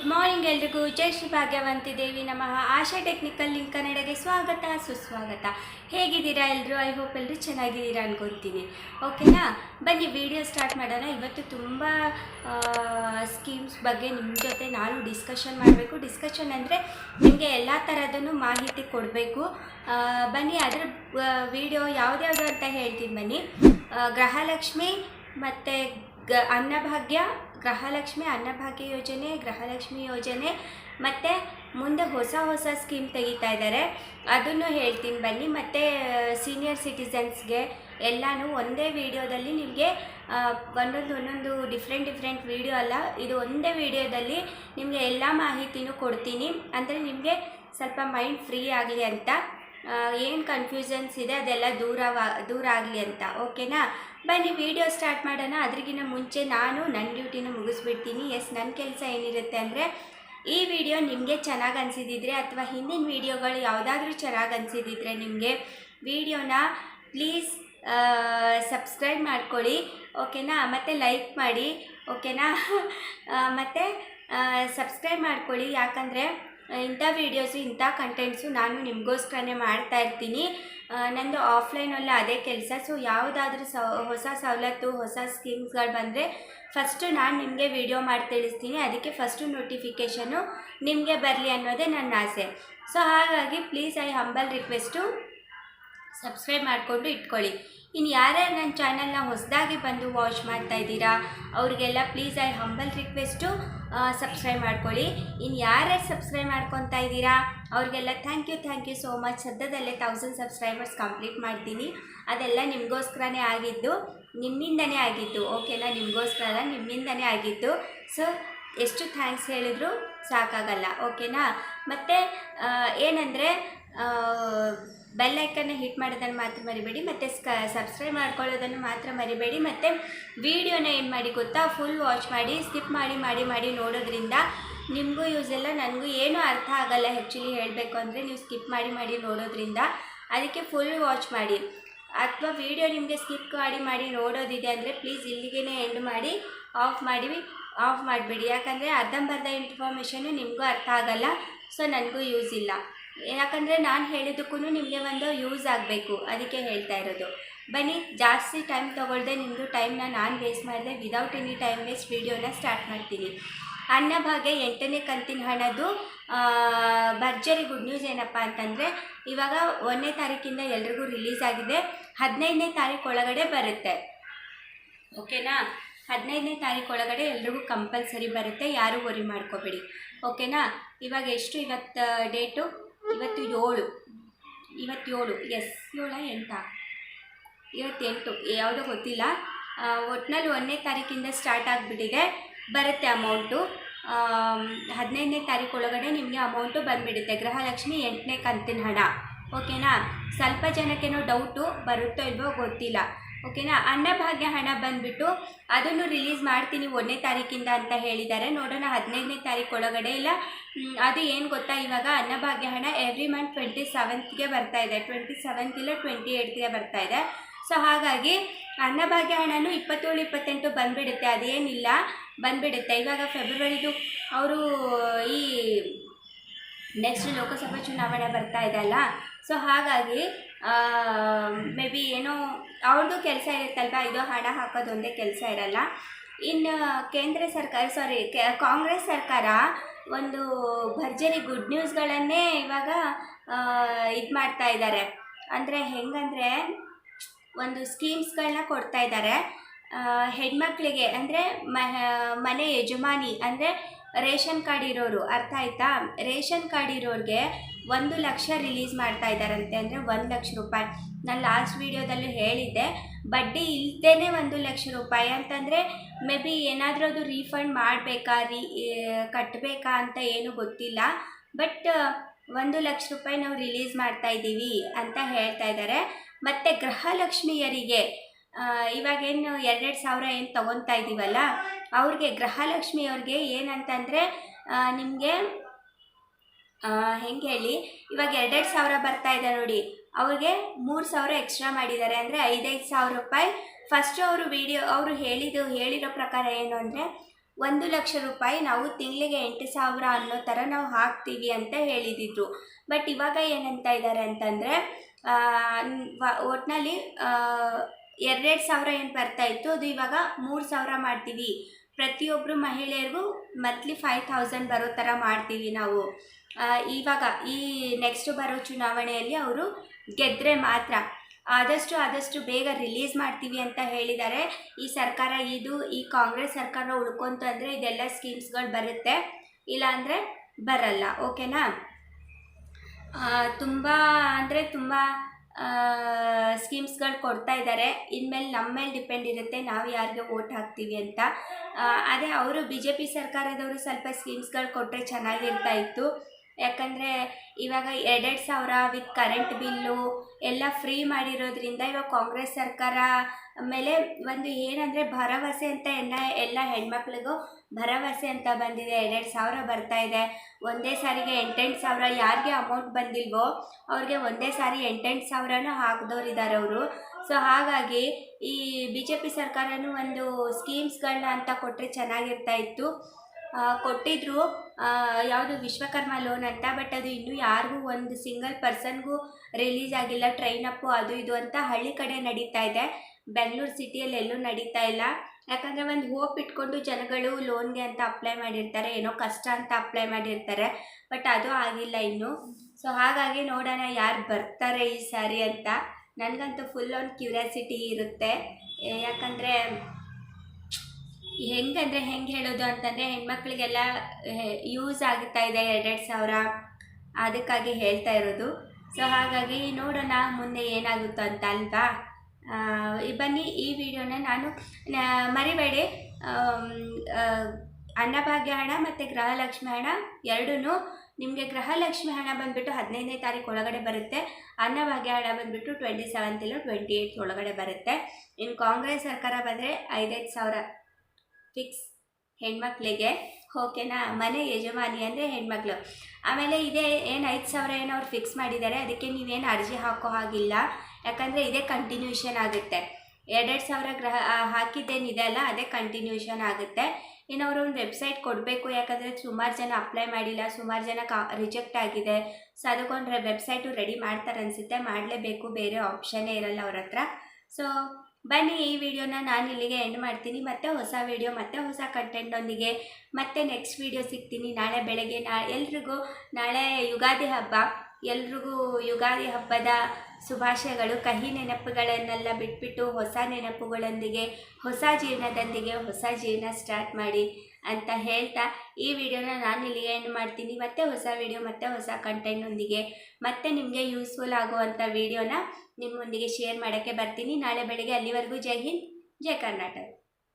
Good morning ಎಲ್ರಿಗೂ. ಜೈ ಶ್ರೀ ಭಾಗ್ಯವಂತಿ ದೇವಿ ನಮಃ. ಆಶಾ technical link ಕನ್ನಡಗೆ ಸ್ವಾಗತ, ಸುಸ್ವಾಗತ. ಹೇಗಿದ್ದೀರಾ ಎಲ್ಲರೂ ಐ ಹೋಪ್ ಎಲ್ಲರೂ ಚೆನ್ನಾಗಿದ್ದೀರಾ ಅನ್ಕೊತೀನಿ. ಓಕೆನಾ? ಬನ್ನಿ, ವಿಡಿಯೋ ಸ್ಟಾರ್ಟ್ ಮಾಡೋಣ. ಇವತ್ತು ತುಂಬ ಸ್ಕೀಮ್ಸ್ ಬಗ್ಗೆ ನಿಮ್ಮ ಜೊತೆ ನಾನು ಡಿಸ್ಕಷನ್ ಮಾಡಬೇಕು. ಡಿಸ್ಕಷನ್ ಅಂದರೆ ನಿಮಗೆ ಎಲ್ಲ ಥರದನ್ನು ಮಾಹಿತಿ ಕೊಡಬೇಕು. ಬನ್ನಿ, ಅದ್ರ ವಿಡಿಯೋ ಯಾವ್ದ್ಯಾವುದು ಅಂತ ಹೇಳ್ತೀನಿ ಬನ್ನಿ. ಗೃಹಲಕ್ಷ್ಮಿ ಮತ್ತು ಗ, ಅನ್ನಭಾಗ್ಯ ಗೃಹಲಕ್ಷ್ಮಿ ಅನ್ನಭಾಗ್ಯ ಯೋಜನೆ, ಗೃಹಲಕ್ಷ್ಮಿ ಯೋಜನೆ ಮತ್ತು ಮುಂದೆ ಹೊಸ ಹೊಸ ಸ್ಕೀಮ್ ತೆಗಿತಾ ಇದ್ದಾರೆ ಅದನ್ನು ಹೇಳ್ತೀನಿ ಬನ್ನಿ. ಮತ್ತು ಸೀನಿಯರ್ ಸಿಟಿಸನ್ಸ್ಗೆ ಎಲ್ಲನೂ ಒಂದೇ ವಿಡಿಯೋದಲ್ಲಿ ನಿಮಗೆ ಒಂದೊಂದು ಒಂದೊಂದು ಡಿಫ್ರೆಂಟ್ ಡಿಫ್ರೆಂಟ್ ವಿಡಿಯೋ ಅಲ್ಲ, ಇದು ಒಂದೇ ವಿಡಿಯೋದಲ್ಲಿ ನಿಮಗೆ ಎಲ್ಲ ಮಾಹಿತಿನೂ ಕೊಡ್ತೀನಿ. ಅಂದರೆ ನಿಮಗೆ ಸ್ವಲ್ಪ ಮೈಂಡ್ ಫ್ರೀ ಆಗಲಿ ಅಂತ. ಏನು ಕನ್ಫ್ಯೂಷನ್ಸ್ ಇದೆ ಅದೆಲ್ಲ ದೂರವಾ, ದೂರ ಆಗಲಿ ಅಂತ ಓಕೆನಾ ಬನ್ನಿ ವಿಡಿಯೋ ಸ್ಟಾರ್ಟ್ ಮಾಡೋಣ. ಅದ್ರಿಗಿಂತ ಮುಂಚೆ ನಾನು ನನ್ನ ಡ್ಯೂಟಿನ ಮುಗಿಸ್ಬಿಡ್ತೀನಿ. ಎಸ್ ನನ್ನ ಕೆಲಸ ಏನಿರುತ್ತೆ ಅಂದರೆ, ಈ ವಿಡಿಯೋ ನಿಮಗೆ ಚೆನ್ನಾಗಿ ಅನಿಸಿದಿದ್ರೆ ಅಥವಾ ಹಿಂದಿನ ವಿಡಿಯೋಗಳು ಯಾವುದಾದ್ರೂ ಚೆನ್ನಾಗಿ ಅನಿಸಿದಿದ್ರೆ ನಿಮಗೆ ವಿಡಿಯೋನ ಪ್ಲೀಸ್ ಸಬ್ಸ್ಕ್ರೈಬ್ ಮಾಡ್ಕೊಳ್ಳಿ ಓಕೆನಾ ಮತ್ತು ಲೈಕ್ ಮಾಡಿ ಓಕೆನಾ ಮತ್ತು ಸಬ್ಸ್ಕ್ರೈಬ್ ಮಾಡ್ಕೊಳ್ಳಿ. ಯಾಕಂದರೆ ಇಂಥ ವೀಡಿಯೋಸು ಇಂಥ ಕಂಟೆಂಟ್ಸು ನಾನು ನಿಮಗೋಸ್ಕರನೇ ಮಾಡ್ತಾ ಇರ್ತೀನಿ. ನಂದು ಆಫ್ಲೈನಲ್ಲಿ ಅದೇ ಕೆಲಸ. ಸೊ ಯಾವುದಾದ್ರೂ ಹೊಸ ಸವಲತ್ತು, ಹೊಸ ಸ್ಕೀಮ್ಸ್ಗಳು ಬಂದರೆ ಫಸ್ಟು ನಾನು ನಿಮಗೆ ವಿಡಿಯೋ ಮಾಡಿ ತಿಳಿಸ್ತೀನಿ. ಅದಕ್ಕೆ ಫಸ್ಟು ನೋಟಿಫಿಕೇಷನು ನಿಮಗೆ ಬರಲಿ ಅನ್ನೋದೇ ನನ್ನ ಆಸೆ. ಸೊ ಹಾಗಾಗಿ please I humble request subscribe ಮಾಡಿಕೊಂಡು ಇಟ್ಕೊಳ್ಳಿ. ಇನ್ನು ಯಾರ್ಯಾರು ನನ್ನ ಚಾನಲ್ನ ಹೊಸದಾಗಿ ಬಂದು ವಾಚ್ ಮಾಡ್ತಾ ಇದ್ದೀರಾ, ಅವರಿಗೆಲ್ಲ please I humble request subscribe ಮಾಡ್ಕೊಳ್ಳಿ. ಇನ್ನು ಯಾರ್ಯಾರು ಸಬ್ಸ್ಕ್ರೈಬ್ ಮಾಡ್ಕೊತಾ ಇದ್ದೀರಾ, ಅವ್ರಿಗೆಲ್ಲ thank you thank you so much ಸದ್ಯದಲ್ಲೇ ತೌಸಂಡ್ ಸಬ್ಸ್ಕ್ರೈಬರ್ಸ್ ಕಂಪ್ಲೀಟ್ ಮಾಡ್ತೀನಿ. ಅದೆಲ್ಲ ನಿಮಗೋಸ್ಕರನೇ ಆಗಿದ್ದು, ನಿಮ್ಮಿಂದನೇ ಆಗಿದ್ದು ಓಕೆನಾ ನಿಮಗೋಸ್ಕರ ನಿಮ್ಮಿಂದನೇ ಆಗಿದ್ದು. ಸೊ ಎಷ್ಟು ಥ್ಯಾಂಕ್ಸ್ ಹೇಳಿದ್ರು ಸಾಕಾಗಲ್ಲ ಓಕೆನಾ ಮತ್ತು ಏನಂದರೆ ಬೆಲ್ ಐಕನ್ನ ಹಿಟ್ ಮಾಡೋದನ್ನು ಮಾತ್ರ ಮರಿಬೇಡಿ, ಮತ್ತು ಸ್ಕ ಸಬ್ಸ್ಕ್ರೈಬ್ ಮಾಡ್ಕೊಳ್ಳೋದನ್ನು ಮಾತ್ರ ಮರಿಬೇಡಿ, ಮತ್ತು ವೀಡಿಯೋನ ಏನು ಮಾಡಿ ಗೊತ್ತಾ? ಫುಲ್ ವಾಚ್ ಮಾಡಿ ಸ್ಕಿಪ್ ಮಾಡಿ ಮಾಡಿ ಮಾಡಿ ನೋಡೋದ್ರಿಂದ ನಿಮಗೂ ಯೂಸ್ ಇಲ್ಲ ನನಗೂ ಏನೂ ಅರ್ಥ ಆಗಲ್ಲ ಆ್ಯಕ್ಚುಲಿ ಹೇಳಬೇಕು ಅಂದರೆ ನೀವು ಸ್ಕಿಪ್ ಮಾಡಿ ಮಾಡಿ ನೋಡೋದ್ರಿಂದ. ಅದಕ್ಕೆ ಫುಲ್ ವಾಚ್ ಮಾಡಿ. ಅಥವಾ ವೀಡಿಯೋ ನಿಮಗೆ ಸ್ಕಿಪ್ ಮಾಡಿ ಮಾಡಿ ನೋಡೋದಿದೆ ಅಂದರೆ ಪ್ಲೀಸ್ ಇಲ್ಲಿಗೆ ಎಂಡ್ ಮಾಡಿ ಆಫ್ ಮಾಡಿ ಆಫ್ ಮಾಡಿಬಿಡಿ. ಯಾಕಂದರೆ ಅರ್ಧಂಬರ್ಧ ಇನ್ಫಾರ್ಮೇಷನು ನಿಮಗೂ ಅರ್ಥ ಆಗಲ್ಲ ಸೊ ನನಗೂ ಯೂಸ್ ಇಲ್ಲ. ಯಾಕಂದರೆ ನಾನು ಹೇಳಿದ್ದಕ್ಕೂ ನಿಮಗೆ ಒಂದು ಯೂಸ್ ಆಗಬೇಕು, ಅದಕ್ಕೆ ಹೇಳ್ತಾ ಇರೋದು. ಬನ್ನಿ, ಜಾಸ್ತಿ ಟೈಮ್ ತೊಗೊಳ್ದೆ ನಿಮ್ಮದು ಟೈಮ್ನ ನಾನು ವೇಸ್ಟ್ ಮಾಡಿದೆ ವಿದೌಟ್ ಎನಿ ಟೈಮ್ ವೇಸ್ಟ್ ವೀಡಿಯೋನ ಸ್ಟಾರ್ಟ್ ಮಾಡ್ತೀನಿ. ಅನ್ನ ಅನ್ನಭಾಗ್ಯ ಎಂಟನೇ ಕಂತಿನ ಹಣದ್ದು ಭರ್ಜರಿ ಗುಡ್ ನ್ಯೂಸ್ ಏನಪ್ಪ ಅಂತಂದರೆ, ಇವಾಗ ಒಂದನೇ ತಾರೀಕಿಂದ ಎಲ್ರಿಗೂ ರಿಲೀಸ್ ಆಗಿದೆ, ಹದಿನೈದನೇ ತಾರೀಕು ಒಳಗಡೆ ಬರುತ್ತೆ. ಓಕೆನಾ? ಹದಿನೈದನೇ ತಾರೀಕು ಒಳಗಡೆ ಎಲ್ರಿಗೂ ಕಂಪಲ್ಸರಿ ಬರುತ್ತೆ, ಯಾರೂ ವರಿ ಮಾಡ್ಕೋಬೇಡಿ. ಓಕೆನಾ? ಇವಾಗ ಎಷ್ಟು ಇವತ್ತು ಡೇಟು ಇವತ್ತು ಏಳು ಇವತ್ತೇಳು. ಎಸ್ ಏಳ, ಎಂಟ? ಇವತ್ತೆಂಟು. ಯಾವುದೋ ಗೊತ್ತಿಲ್ಲ. ಒಟ್ಟಿನಲ್ಲಿ ಒಂದನೇ ತಾರೀಕಿಂದ ಸ್ಟಾರ್ಟ್ ಆಗಿಬಿಟ್ಟಿದೆ. ಬರುತ್ತೆ ಅಮೌಂಟು ಹದಿನೈದನೇ ತಾರೀಕು ಒಳಗಡೆ ನಿಮಗೆ ಅಮೌಂಟು ಬಂದುಬಿಡುತ್ತೆ. ಗೃಹಲಕ್ಷ್ಮಿ ಎಂಟನೇ ಕಂತಿನ ಹಣ. ಓಕೆನಾ ಸ್ವಲ್ಪ ಜನಕ್ಕೇನೋ ಡೌಟು ಬರುತ್ತೋ ಇಲ್ವೋ ಗೊತ್ತಿಲ್ಲ. ಓಕೆನಾ? ಅನ್ನಭಾಗ್ಯ ಹಣ ಬಂದುಬಿಟ್ಟು ಅದನ್ನು ರಿಲೀಸ್ ಮಾಡ್ತೀನಿ ಒಂದನೇ ತಾರೀಕಿಂದ ಅಂತ ಹೇಳಿದ್ದಾರೆ. ನೋಡೋಣ ಹದಿನೈದನೇ ತಾರೀಕು ಒಳಗಡೆ ಇಲ್ಲ. ಅದು ಏನು ಗೊತ್ತಾ? ಇವಾಗ ಅನ್ನಭಾಗ್ಯ ಹಣ ಎವ್ರಿ ಮಂತ್ ಟ್ವೆಂಟಿ ಸೆವೆಂತ್ಗೆ ಬರ್ತಾ ಇದೆ. ಟ್ವೆಂಟಿ ಸೆವೆಂತ್ ಇಲ್ಲ ಟ್ವೆಂಟಿ ಏಯ್ಟ್ಗೆ ಬರ್ತಾ ಇದೆ. ಸೊ ಹಾಗಾಗಿ ಅನ್ನಭಾಗ್ಯ ಹಣನೂ ಇಪ್ಪತ್ತೇಳು, ಇಪ್ಪತ್ತೆಂಟು ಬಂದುಬಿಡುತ್ತೆ. ಅದೇನಿಲ್ಲ, ಬಂದುಬಿಡುತ್ತೆ. ಇವಾಗ ಫೆಬ್ರವರಿದು ಅವರು ಈ ನೆಕ್ಸ್ಟ್ ಲೋಕಸಭಾ ಚುನಾವಣೆ ಬರ್ತಾ ಇದೆ ಅಲ್ಲ? ಸೊ ಹಾಗಾಗಿ ಮೇ ಬಿ ಏನೋ ಅವ್ರದ್ದು ಕೆಲಸ ಇರುತ್ತಲ್ವ? ಇದು ಹಣ ಹಾಕೋದು ಒಂದೇ ಕೆಲಸ ಇರಲ್ಲ. ಇನ್ನು ಕೇಂದ್ರ ಸರ್ಕಾರ ಸಾರಿ ಕಾಂಗ್ರೆಸ್ ಸರ್ಕಾರ ಒಂದು ಭರ್ಜರಿ ಗುಡ್ ನ್ಯೂಸ್ಗಳನ್ನೇ ಇವಾಗ ಇದು ಮಾಡ್ತಾ ಇದ್ದಾರೆ ಅಂದರೆ ಹೆಂಗಂದರೆ, ಒಂದು ಸ್ಕೀಮ್ಸ್ಗಳನ್ನ ಕೊಡ್ತಾ ಇದ್ದಾರೆ ಹೆಣ್ಮಕ್ಳಿಗೆ, ಅಂದರೆ ಮನೆ ಯಜಮಾನಿ, ಅಂದರೆ ರೇಷನ್ ಕಾರ್ಡ್ ಇರೋರು, ಅರ್ಥ ಆಯ್ತಾ? ರೇಷನ್ ಕಾರ್ಡ್ ಇರೋರಿಗೆ ಒಂದು ಲಕ್ಷ ರಿಲೀಸ್ ಮಾಡ್ತಾ ಇದ್ದಾರಂತೆ ಅಂದರೆ ಒಂದು ಲಕ್ಷ ರೂಪಾಯಿ. ನಾನು ಲಾಸ್ಟ್ ವೀಡಿಯೋದಲ್ಲೂ ಹೇಳಿದ್ದೆ, ಬಡ್ಡಿ ಇಲ್ದೇ ಒಂದು ಲಕ್ಷ ರೂಪಾಯಿ ಅಂತಂದರೆ ಮೇ ಬಿ ಏನಾದರೂ ಅದು ರೀಫಂಡ್ ಮಾಡಬೇಕಾ ರೀ ಕಟ್ಟಬೇಕಾ ಅಂತ ಏನೂ ಗೊತ್ತಿಲ್ಲ. ಬಟ್ ಒಂದು ಲಕ್ಷ ರೂಪಾಯಿ ನಾವು ರಿಲೀಸ್ ಮಾಡ್ತಾ ಇದ್ದೀವಿ ಅಂತ ಹೇಳ್ತಾ ಇದ್ದಾರೆ. ಮತ್ತು ಗೃಹಲಕ್ಷ್ಮಿಯರಿಗೆ ಇವಾಗೇನು ಎರಡೆರಡು ಸಾವಿರ ಏನು ತೊಗೊತಾ ಇದ್ದೀವಲ್ಲ ಅವ್ರಿಗೆ ಗೃಹಲಕ್ಷ್ಮಿಯವ್ರಿಗೆ ಏನಂತಂದರೆ ನಿಮಗೆ ಹೆಂಗೆ ಹೇಳಿ? ಇವಾಗ ಎರಡೆರಡು ಸಾವಿರ ಬರ್ತಾ ಇದೆ ನೋಡಿ. ಅವ್ರಿಗೆ ಮೂರು ಸಾವಿರ ಎಕ್ಸ್ಟ್ರಾ ಮಾಡಿದ್ದಾರೆ. ಅಂದರೆ ಐದೈದು ಸಾವಿರ ರೂಪಾಯಿ. ಫಸ್ಟು ಅವರು ವಿಡಿಯೋ ಅವರು ಹೇಳಿದ್ದು, ಹೇಳಿರೋ ಪ್ರಕಾರ ಏನು ಅಂದರೆ, ಒಂದು ಲಕ್ಷ ರೂಪಾಯಿ ನಾವು ತಿಂಗಳಿಗೆ ಎಂಟು ಸಾವಿರ ಅನ್ನೋ ಥರ ನಾವು ಹಾಕ್ತೀವಿ ಅಂತ ಹೇಳಿದಿದ್ರು. ಬಟ್ ಇವಾಗ ಏನಂತ ಇದ್ದಾರೆ ಅಂತಂದರೆ ಒಟ್ಟಿನಲ್ಲಿ ಎರಡೆರಡು ಸಾವಿರ ಏನು ಬರ್ತಾ ಇತ್ತು? ಅದು ಇವಾಗ ಮೂರು ಸಾವಿರ ಮಾಡ್ತೀವಿ. ಪ್ರತಿಯೊಬ್ಬರು ಮಹಿಳೆಯರಿಗೂ ಮಂತ್ಲಿ ಫೈವ್ ಥೌಸಂಡ್ ಬರೋ ಥರ ಮಾಡ್ತೀವಿ ನಾವು. ಇವಾಗ ಈ ನೆಕ್ಸ್ಟ್ ಬರೋ ಚುನಾವಣೆಯಲ್ಲಿ ಅವರು ಗೆದ್ದರೆ ಮಾತ್ರ. ಆದಷ್ಟು ಆದಷ್ಟು ಬೇಗ ರಿಲೀಸ್ ಮಾಡ್ತೀವಿ ಅಂತ ಹೇಳಿದ್ದಾರೆ. ಈ ಸರ್ಕಾರ ಇದು, ಈ ಕಾಂಗ್ರೆಸ್ ಸರ್ಕಾರ ಉಳ್ಕೊಂತು ಅಂದರೆ ಇದೆಲ್ಲ ಸ್ಕೀಮ್ಸ್ಗಳು ಬರುತ್ತೆ. ಇಲ್ಲಾಂದರೆ ಬರಲ್ಲ, ಓಕೆನಾ? ತುಂಬ ಅಂದರೆ ತುಂಬ ಸ್ಕೀಮ್ಸ್ಗಳು ಕೊಡ್ತಾ ಇದ್ದಾರೆ. ಇನ್ಮೇಲೆ ನಮ್ಮ ಮೇಲೆ ಡಿಪೆಂಡ್ ಇರುತ್ತೆ ನಾವು ಯಾರಿಗೆ ವೋಟ್ ಹಾಕ್ತೀವಿ ಅಂತ. ಅದೇ ಅವರು ಬಿ ಜೆ ಪಿ ಸರ್ಕಾರದವರು ಸ್ವಲ್ಪ ಸ್ಕೀಮ್ಸ್ಗಳು ಕೊಟ್ಟರೆ ಚೆನ್ನಾಗಿರ್ತಾ ಇತ್ತು. ಯಾಕಂದರೆ ಇವಾಗ ಎರಡೆರಡು ಸಾವಿರ ವಿತ್ ಕರೆಂಟ್ ಬಿಲ್ಲು ಎಲ್ಲ ಫ್ರೀ ಮಾಡಿರೋದ್ರಿಂದ ಇವಾಗ ಕಾಂಗ್ರೆಸ್ ಸರ್ಕಾರ ಮೇಲೆ ಒಂದು ಏನಂದರೆ ಭರವಸೆ ಅಂತ ಎಲ್ಲ ಎಲ್ಲ ಹೆಣ್ಮಕ್ಳಿಗೂ ಭರವಸೆ ಅಂತ ಬಂದಿದೆ. ಎರಡೆರಡು ಸಾವಿರ ಬರ್ತಾ ಇದೆ. ಒಂದೇ ಸಾರಿಗೆ ಎಂಟೆಂಟು ಸಾವಿರ ಯಾರಿಗೆ ಅಮೌಂಟ್ ಬಂದಿಲ್ವೋ ಅವ್ರಿಗೆ ಒಂದೇ ಸಾರಿ ಎಂಟೆಂಟು ಸಾವಿರನೂ ಹಾಕ್ದವ್ರಿದ್ದಾರೆ ಅವರು. ಸೊ ಹಾಗಾಗಿ ಈ ಬಿ ಜೆ ಪಿ ಸರ್ಕಾರನೂ ಒಂದು ಸ್ಕೀಮ್ಸ್ಗಳನ್ನ ಅಂತ ಕೊಟ್ಟರೆ ಚೆನ್ನಾಗಿರ್ತಾ ಇತ್ತು. ಕೊಟ್ಟಿದ್ರು. ಯಾವುದು ವಿಶ್ವಕರ್ಮ ಲೋನ್ ಅಂತ, ಬಟ್ ಅದು ಇನ್ನೂ ಯಾರಿಗೂ ಒಂದು ಸಿಂಗಲ್ ಪರ್ಸನ್ಗೂ ರಿಲೀಸ್ ಆಗಿಲ್ಲ ಟ್ರೈನ್ ಅಪ್ಪು ಅದು ಇದು ಅಂತ ಹಳ್ಳಿ ಕಡೆ ನಡೀತಾ ಇದೆ. ಬೆಂಗಳೂರು ಸಿಟಿಯಲ್ಲಿ ಎಲ್ಲೂ ನಡೀತಾ ಇಲ್ಲ. ಯಾಕಂದರೆ ಒಂದು ಹೋಪ್ ಇಟ್ಕೊಂಡು ಜನಗಳು ಲೋನ್ಗೆ ಅಂತ ಅಪ್ಲೈ ಮಾಡಿರ್ತಾರೆ, ಏನೋ ಕಷ್ಟ ಅಂತ ಅಪ್ಲೈ ಮಾಡಿರ್ತಾರೆ, ಬಟ್ ಅದು ಆಗಿಲ್ಲ ಇನ್ನು. ಸೊ ಹಾಗಾಗಿ ನೋಡೋಣ ಯಾರು ಬರ್ತಾರೆ ಈ ಸಾರಿ ಅಂತ. ನನಗಂತೂ ಫುಲ್ ಒಂದು ಕ್ಯೂರಿಯಾಸಿಟಿ ಇರುತ್ತೆ. ಯಾಕಂದರೆ ಹೆಂಗಂದರೆ ಹೆಂಗೆ ಹೇಳೋದು ಅಂತಂದರೆ ಹೆಣ್ಮಕ್ಳಿಗೆಲ್ಲ ಯೂಸ್ ಆಗ್ತಾ ಇದೆ ಎರಡೆರಡು ಸಾವಿರ ಅದಕ್ಕಾಗಿ ಹೇಳ್ತಾ ಇರೋದು. ಸೊ ಹಾಗಾಗಿ ನೋಡೋಣ ಮುಂದೆ ಏನಾಗುತ್ತೋ ಅಂತ ಅಲ್ವಾ? ಬನ್ನಿ ಈ ವಿಡಿಯೋನ ನಾನು ಮರಿಬೇಡಿ. ಅನ್ನಭಾಗ್ಯ ಹಣ ಮತ್ತು ಗೃಹಲಕ್ಷ್ಮಿ ಹಣ ಎರಡೂ ನಿಮಗೆ ಗೃಹಲಕ್ಷ್ಮಿ ಹಣ ಬಂದುಬಿಟ್ಟು ಹದಿನೈದನೇ ತಾರೀಕು ಒಳಗಡೆ ಬರುತ್ತೆ. ಅನ್ನಭಾಗ್ಯ ಹಣ ಬಂದುಬಿಟ್ಟು ಟ್ವೆಂಟಿ ಸೆವೆಂತ್ ಇಲ್ಲ ಟ್ವೆಂಟಿ ಏಯ್ತ್ ಒಳಗಡೆ ಬರುತ್ತೆ. ಇನ್ನು ಕಾಂಗ್ರೆಸ್ ಸರ್ಕಾರ ಬಂದರೆ ಐದೈದು ಸಾವಿರ. ಫಿಕ್ಸ್ ಹೆಣ್ಮಕ್ಳಿಗೆ, ಓಕೆನಾ? ಮನೆ ಯಜಮಾನಿ ಅಂದರೆ ಹೆಣ್ಮಕ್ಳು. ಆಮೇಲೆ ಇದೇ ಏನು ಐದು ಸಾವಿರ ಏನೋ ಅವ್ರು ಫಿಕ್ಸ್ ಮಾಡಿದ್ದಾರೆ, ಅದಕ್ಕೆ ನೀವೇನು ಅರ್ಜಿ ಹಾಕೋ ಹಾಗಿಲ್ಲ. ಯಾಕಂದರೆ ಇದೇ ಕಂಟಿನ್ಯೂಷನ್ ಆಗುತ್ತೆ. ಎರಡೆರಡು ಸಾವಿರ ಗ್ರಹ ಹಾಕಿದ್ದೇನಿದೆ ಅಲ್ಲ, ಅದೇ ಕಂಟಿನ್ಯೂಷನ್ ಆಗುತ್ತೆ. ಇನ್ನು ಅವರು ಒಂದು ವೆಬ್ಸೈಟ್ ಕೊಡಬೇಕು, ಯಾಕಂದರೆ ಸುಮಾರು ಜನ ಅಪ್ಲೈ ಮಾಡಿಲ್ಲ, ಸುಮಾರು ಜನ ಕಾ ರಿಜೆಕ್ಟ್ ಆಗಿದೆ. ಸೊ ಅದಕ್ಕೊಂದು ವೆಬ್ಸೈಟು ರೆಡಿ ಮಾಡ್ತಾರೆ ಅನಿಸುತ್ತೆ. ಮಾಡಲೇಬೇಕು, ಬೇರೆ ಆಪ್ಷನ್ನೇ ಇರಲ್ಲ ಅವ್ರ ಹತ್ರ. ಸೊ ಬನ್ನಿ ಈ ವಿಡಿಯೋನ ನಾನು ಇಲ್ಲಿಗೆ ಎಂಡ್ ಮಾಡ್ತೀನಿ. ಮತ್ತೆ ಹೊಸ ವಿಡಿಯೋ ಮತ್ತೆ ಹೊಸ ಕಂಟೆಂಟೊಂದಿಗೆ ಮತ್ತೆ ನೆಕ್ಸ್ಟ್ ವಿಡಿಯೋ ಸಿಗ್ತೀನಿ. ನಾಳೆ ಬೆಳಗ್ಗೆ ನಾ, ಎಲ್ರಿಗೂ ನಾಳೆ ಯುಗಾದಿ ಹಬ್ಬ. ಎಲ್ರಿಗೂ ಯುಗಾದಿ ಹಬ್ಬದ ಶುಭಾಶಯಗಳು. ಕಹಿ ನೆನಪುಗಳನ್ನೆಲ್ಲ ಬಿಟ್ಬಿಟ್ಟು ಹೊಸ ನೆನಪುಗಳೊಂದಿಗೆ, ಹೊಸ ಜೀವನದೊಂದಿಗೆ ಹೊಸ ಜೀವನ ಸ್ಟಾರ್ಟ್ ಮಾಡಿ. ಅಂತ ಹೇಳ್ತಾ ಈ ವಿಡಿಯೋನ ನಾನು ಇಲ್ಲಿಗೆ ಎಂಡ್ ಮಾಡ್ತೀನಿ. ಮತ್ತೆ ಹೊಸ ವಿಡಿಯೋ ಮತ್ತೆ ಹೊಸ ಕಂಟೆಂಟ್ನೊಂದಿಗೆ ಮತ್ತೆ ನಿಮಗೆ ಯೂಸ್ಫುಲ್ ಆಗುವಂಥ ವಿಡಿಯೋನ ನಿಮ್ಮೊಂದಿಗೆ ಶೇರ್ ಮಾಡೋಕ್ಕೆ ಬರ್ತೀನಿ. ನಾಳೆ ಬೆಳಗ್ಗೆ ಅಲ್ಲಿವರೆಗೂ ಜೈ ಹಿಂದ್, ಜೈ ಕರ್ನಾಟಕ.